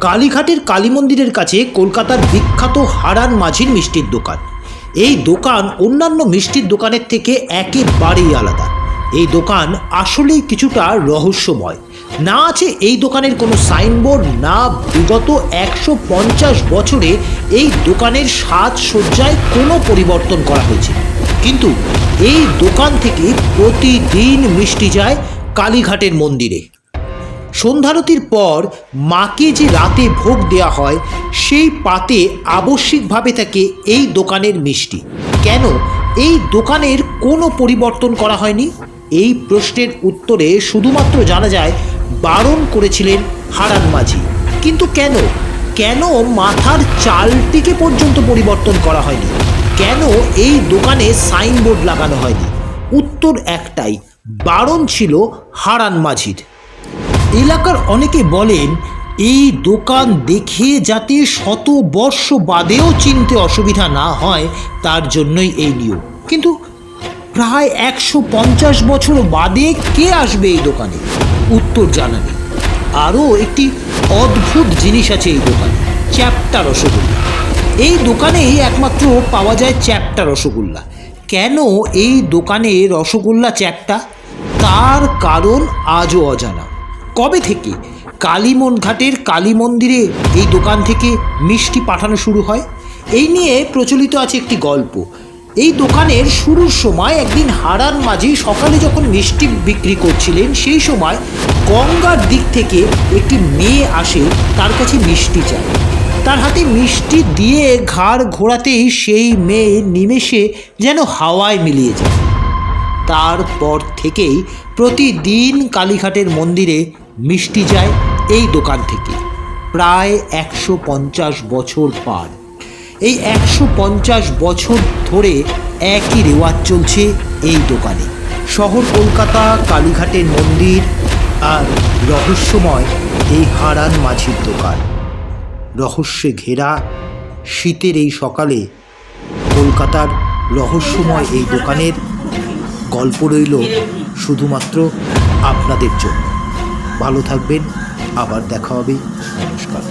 কালীঘাটের কালী মন্দিরের কাছে কলকাতার বিখ্যাত হারান মাঝির মিষ্টির দোকান। এই দোকান অন্যান্য মিষ্টির দোকানের থেকে একেবারেই আলাদা। এই দোকান আসলেই কিছুটা রহস্যময়। না আছে এই দোকানের কোনো সাইনবোর্ড, না বিগত একশো পঞ্চাশ বছরে এই দোকানের সাজসজ্জায় কোনো পরিবর্তন করা হয়েছে। কিন্তু এই দোকান থেকে প্রতিদিন মিষ্টি যায় কালীঘাটের মন্দিরে। সন্ধ্যারতির পর মাকে যে রাতে ভোগ দেওয়া হয়, সেই পাতে আবশ্যিকভাবে থাকে এই দোকানের মিষ্টি। কেন? এই দোকানের কোনো পরিবর্তন করা হয়নি? এই প্রশ্নের উত্তরে শুধুমাত্র জানা যায়, বারণ করেছিলেন হারান মাঝি। কিন্তু কেন? কেন মাথার চালটিকে পর্যন্ত পরিবর্তন করা হয়নি? কেন এই দোকানে সাইনবোর্ড লাগানো হয়নি? উত্তর একটাই, বারণ ছিল হারান মাঝির। এলাকার অনেকে বলেন, এই দোকান দেখে যাতে শত বর্ষ বাদেও চিনতে অসুবিধা না হয়, তার জন্যই এই নিয়ম। কিন্তু প্রায় একশো পঞ্চাশ বছর বাদে কে আসবে এই দোকানে? উত্তর জানা নেই। আরও একটি অদ্ভুত জিনিস আছে এই দোকানে, চ্যাপ্টা রসগোল্লা। এই দোকানেই একমাত্র পাওয়া যায় চ্যাপ্টা রসগোল্লা। কেন এই দোকানে রসগোল্লা চ্যাপ্টা? তার কারণ আজও অজানা। কবে থেকে কালীমন ঘাটের কালী মন্দিরে এই দোকান থেকে মিষ্টি পাঠানো শুরু হয়? এই নিয়ে প্রচলিত আছে একটি গল্প। এই দোকানের শুরুর সময় একদিন হারান মাঝি সকালে যখন মিষ্টি বিক্রি করছিলেন, সেই সময় গঙ্গার দিক থেকে একটি মেয়ে আসে তার কাছে মিষ্টি চায়। তার হাতে মিষ্টি দিয়ে ঘাড় ঘোরাতেই সেই মেয়ে নিমেষে যেন হাওয়ায় মিলিয়ে যায়। তারপর থেকেই প্রতিদিন কালীঘাটের মন্দিরে মিষ্টি যায় এই দোকান থেকে। প্রায় একশো পঞ্চাশ বছর পার। এই একশো পঞ্চাশ বছর ধরে একই রেওয়াজ চলছে এই দোকানে। শহর কলকাতা, কালীঘাটের মন্দির আর রহস্যময় এই হারান মাঝির দোকান। রহস্যে ঘেরা শীতের এই সকালে কলকাতার রহস্যময় এই দোকানের গল্প রইল শুধুমাত্র আপনাদের জন্য। ভালো থাকবেন আবার দেখা হবে। নমস্কার।